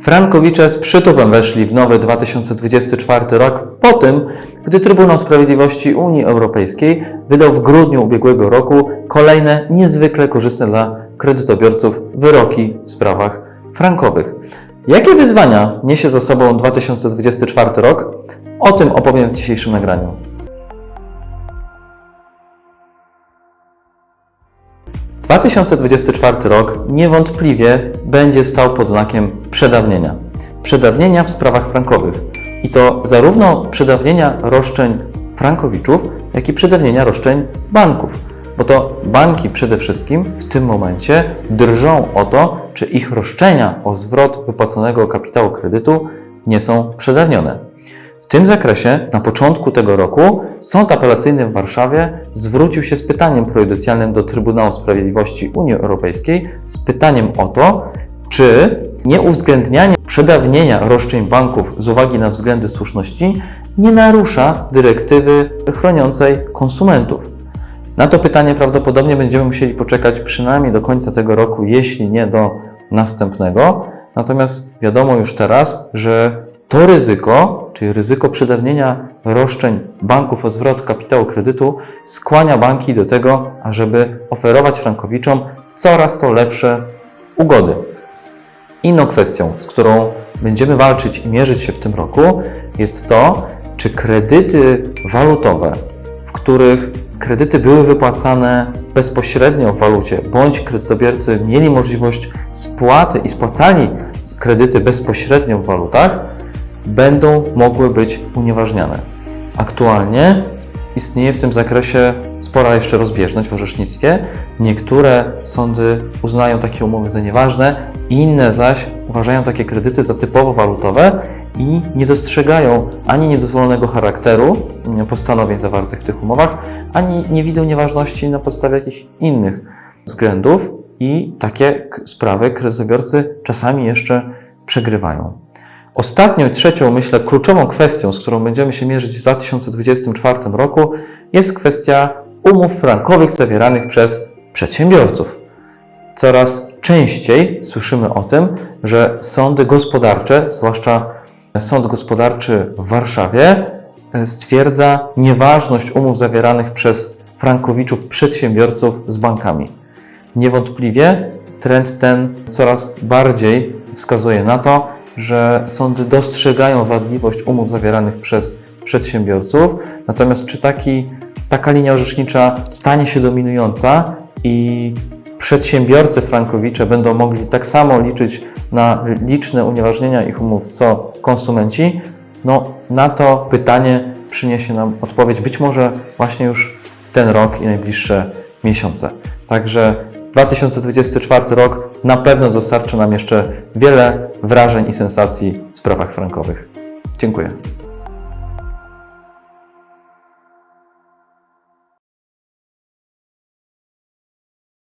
Frankowicze z przytupem weszli w nowy 2024 rok po tym, gdy Trybunał Sprawiedliwości Unii Europejskiej wydał w grudniu ubiegłego roku kolejne niezwykle korzystne dla kredytobiorców wyroki w sprawach frankowych. Jakie wyzwania niesie za sobą 2024 rok? O tym opowiem w dzisiejszym nagraniu. 2024 rok niewątpliwie będzie stał pod znakiem przedawnienia. Przedawnienia w sprawach frankowych. I to zarówno przedawnienia roszczeń frankowiczów, jak i przedawnienia roszczeń banków. Bo to banki przede wszystkim w tym momencie drżą o to, czy ich roszczenia o zwrot wypłaconego kapitału kredytu nie są przedawnione. W tym zakresie na początku tego roku Sąd Apelacyjny w Warszawie zwrócił się z pytaniem prejudycjalnym do Trybunału Sprawiedliwości Unii Europejskiej z pytaniem o to, czy nieuwzględnianie przedawnienia roszczeń banków z uwagi na względy słuszności nie narusza dyrektywy chroniącej konsumentów. Na to pytanie prawdopodobnie będziemy musieli poczekać przynajmniej do końca tego roku, jeśli nie do następnego. Natomiast wiadomo już teraz, że to ryzyko, czyli ryzyko przedawnienia roszczeń banków o zwrot kapitału kredytu, skłania banki do tego, ażeby oferować frankowiczom coraz to lepsze ugody. Inną kwestią, z którą będziemy walczyć i mierzyć się w tym roku, jest to, czy kredyty walutowe, w których kredyty były wypłacane bezpośrednio w walucie, bądź kredytobiorcy mieli możliwość spłaty i spłacali kredyty bezpośrednio w walutach, będą mogły być unieważniane. Aktualnie istnieje w tym zakresie spora jeszcze rozbieżność w orzecznictwie. Niektóre sądy uznają takie umowy za nieważne, inne zaś uważają takie kredyty za typowo walutowe i nie dostrzegają ani niedozwolonego charakteru postanowień zawartych w tych umowach, ani nie widzą nieważności na podstawie jakichś innych względów i takie sprawy kredytobiorcy czasami jeszcze przegrywają. Ostatnią i trzecią, myślę, kluczową kwestią, z którą będziemy się mierzyć w 2024 roku, jest kwestia umów frankowych zawieranych przez przedsiębiorców. Coraz częściej słyszymy o tym, że sądy gospodarcze, zwłaszcza Sąd Gospodarczy w Warszawie, e, stwierdza nieważność umów zawieranych przez frankowiczów przedsiębiorców z bankami. Niewątpliwie trend ten coraz bardziej wskazuje na to, że sądy dostrzegają wadliwość umów zawieranych przez przedsiębiorców. Natomiast czy taki, taka linia orzecznicza stanie się dominująca i przedsiębiorcy frankowicze będą mogli tak samo liczyć na liczne unieważnienia ich umów, co konsumenci? No, na to pytanie przyniesie nam odpowiedź być może właśnie już ten rok i najbliższe miesiące. Także 2024 rok na pewno dostarczy nam jeszcze wiele wrażeń i sensacji w sprawach frankowych. Dziękuję.